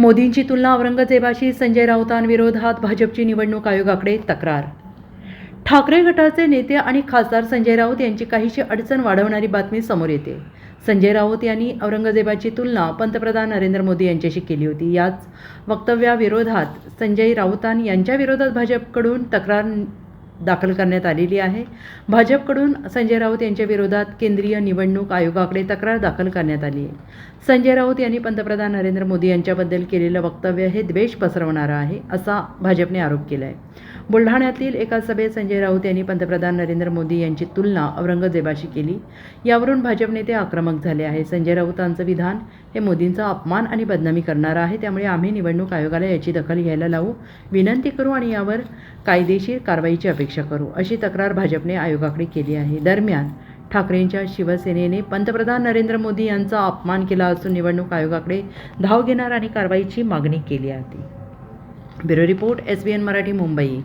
मोदींची तुलना औरंगजेबाशी संजय राऊतांविरोधात भाजपची निवडणूक आयोगाकडे तक्रार. ठाकरे गटाचे नेते आणि खासदार संजय राऊत यांची काहीशी अडचण वाढवणारी बातमी समोर येते. संजय राऊत यांनी औरंगजेबाची तुलना पंतप्रधान नरेंद्र मोदी यांच्याशी केली होती. याच वक्तव्याविरोधात संजय राऊतां यांच्याविरोधात भाजपकडून तक्रार दाखल करण्यात आलेली आहे. भाजपकडून संजय राऊत यांच्या विरोधात केंद्रीय निवडणूक आयोगाकडे तक्रार दाखल करण्यात आली आहे. संजय राऊत यांनी पंतप्रधान नरेंद्र मोदी यांच्याबद्दल केलेलं वक्तव्य हे द्वेष पसरवणारं आहे असा भाजपने आरोप केला आहे बुलढाण्यातील एका सभेत संजय राऊत यांनी पंतप्रधान नरेंद्र मोदी यांची तुलना औरंगजेबाशी केली. यावरून भाजप नेते आक्रमक झाले आहे संजय राऊतांचं विधान हे मोदींचा अपमान आणि बदनामी करणारं आहे त्यामुळे आम्ही निवडणूक आयोगाला याची दखल घ्यायला लावू. विनंती करू आणि यावर कायदेशीर कारवाईची अपेक्षा करू अशी तक्रार भाजपने आयोगाकडे केली आहे. दरम्यान ठाकरेंच्या शिवसेनेने पंतप्रधान नरेंद्र मोदी यांचा अपमान केला असून निवडणूक आयोगाकडे धाव घेणार आणि कारवाईची मागणी केली आहे. Bureau report S B N Marathi Mumbai.